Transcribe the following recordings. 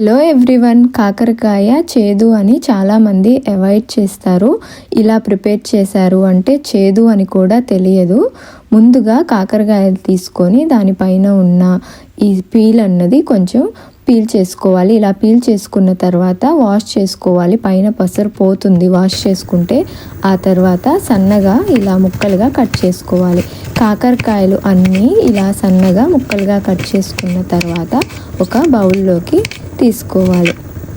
Hello everyone కాకరకాయ చేదు అని చాలామంది అవాయిడ్ చేస్తారు. ఇలా ప్రిపేర్ చేశారు అంటే చేదు అని కూడా తెలియదు. ముందుగా కాకరకాయలు తీసుకొని దానిపైన ఉన్న ఈ పీల్ అన్నది కొంచెం పీల్ చేసుకోవాలి. ఇలా పీల్ చేసుకున్న తర్వాత వాష్ చేసుకోవాలి. పైన పసరు పోతుంది. వాష్ చేసుకుంటే ఆ తర్వాత సన్నగా ఇలా ముక్కలుగా కట్ చేసుకోవాలి. కాకరకాయలు అన్నీ ఇలా సన్నగా ముక్కలుగా కట్ చేసుకున్న తర్వాత ఒక బౌల్లోకి తీసుకోవాలి.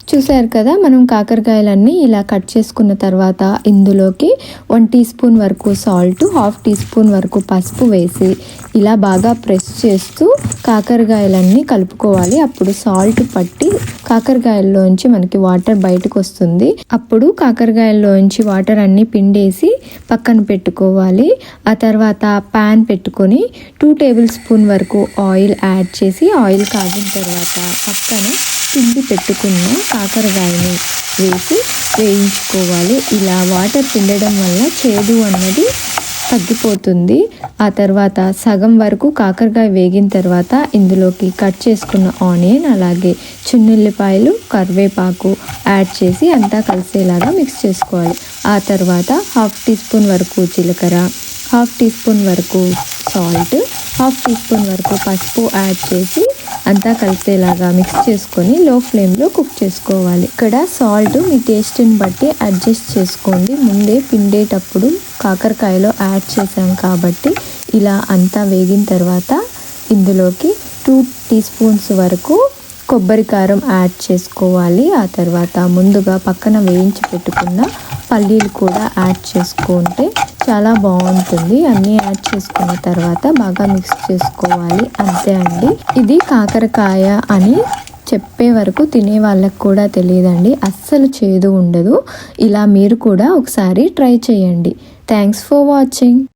చూసారు కదా మనం కాకరకాయలన్నీ ఇలా కట్ చేసుకున్న తర్వాత ఇందులోకి వన్ టీ స్పూన్ వరకు సాల్ట్ హాఫ్ టీ స్పూన్ వరకు పసుపు వేసి ఇలా బాగా ప్రెస్ చేస్తూ కాకరకాయలన్నీ కలుపుకోవాలి. అప్పుడు సాల్ట్ పట్టి కాకరకాయల్లోంచి మనకి వాటర్ బయటకు వస్తుంది. అప్పుడు కాకరకాయల్లోంచి వాటర్ అన్ని పిండేసి పక్కన పెట్టుకోవాలి. ఆ తర్వాత ప్యాన్ పెట్టుకొని టూ టేబుల్ స్పూన్ వరకు ఆయిల్ యాడ్ చేసి ఆయిల్ కాగిన తర్వాత పక్కన పిండి పెట్టుకున్న కాకరకాయని వేసి వేయించుకోవాలి. ఇలా వాటర్ పిండడం వల్ల చేదు అన్నది తగ్గిపోతుంది. ఆ తర్వాత సగం వరకు కాకరకాయ వేగిన తర్వాత ఇందులోకి కట్ చేసుకున్న ఆనియన్ అలాగే చున్నుల్లిపాయలు కరివేపాకు యాడ్ చేసి అంతా కలిసేలాగా మిక్స్ చేసుకోవాలి. ఆ తర్వాత హాఫ్ టీ స్పూన్ వరకు జీలకర్ర హాఫ్ టీ స్పూన్ వరకు సాల్ట్ హాఫ్ టీ స్పూన్ వరకు పసుపు యాడ్ చేసి అంతా కలిసేలాగా మిక్స్ చేసుకొని లో ఫ్లేమ్లో కుక్ చేసుకోవాలి. ఇక్కడ సాల్ట్ మీ టేస్ట్ని బట్టి అడ్జస్ట్ చేసుకోండి. ముందే పిండేటప్పుడు కాకరకాయలో యాడ్ చేసాం కాబట్టి ఇలా అంతా వేగిన తర్వాత ఇందులోకి టూ టీ స్పూన్స్ వరకు కొబ్బరి కారం యాడ్ చేసుకోవాలి. ఆ తర్వాత ముందుగా పక్కన వేయించి పెట్టుకున్న పల్లీలు కూడా యాడ్ చేసుకుంటే చాలా బాగుంటుంది. అన్నీ యాడ్ చేసుకున్న తర్వాత బాగా మిక్స్ చేసుకోవాలి. అంతే అండి. ఇది కాకరకాయ అని చెప్పే వరకు తినే వాళ్ళకు కూడా తెలియదండి. అస్సలు చేదు ఉండదు. ఇలా మీరు కూడా ఒకసారి ట్రై చేయండి. Thanks for watching